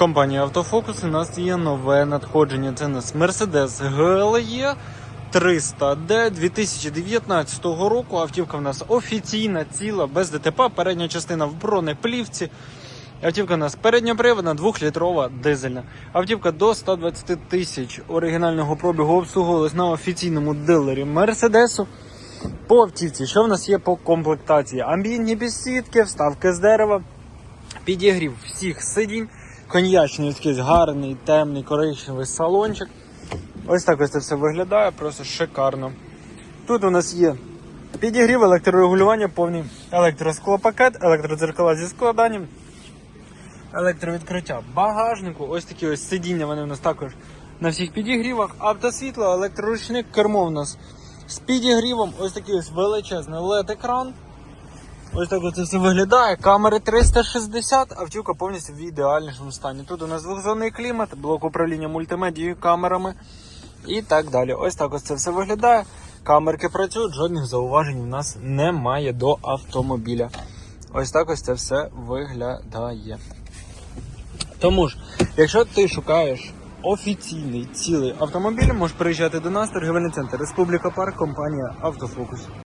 Компанія Автофокус у нас є нове надходження. Це у нас Mercedes GLE 300D 2019 року. Автівка в нас офіційна, ціла, без ДТП. Передня частина в бронеплівці. Автівка у нас передньоприводна, 2-літрова дизельна. Автівка до 120 тисяч оригінального пробігу обслуговувалась на офіційному дилері Мерседесу. По автівці, що в нас є по комплектації? Амбієнтні підсітки, вставки з дерева, підігрів всіх сидінь, коньячний такий гарний, темний, коричневий салончик. Ось так ось це все виглядає, просто шикарно. Тут у нас є підігрів, електрорегулювання, повний електросклопакет, електродзеркала зі складанням, електровідкриття багажнику. Ось такі ось сидіння, вони у нас також на всіх підігрівах. Автосвітло, електроручник, кермо у нас з підігрівом, ось такий ось величезний LED-екран. Ось так це все виглядає. Камери 360, автівка повністю в ідеальнішому стані. Тут у нас двохзонний клімат, блок управління мультимедією, камерами і так далі. Ось так ось це все виглядає. Камерки працюють, жодних зауважень у нас немає до автомобіля. Ось так ось це все виглядає. Тому ж, якщо ти шукаєш офіційний цілий автомобіль, можеш приїжджати до нас, торгівельний центр Республіка Парк, компанія Автофокус.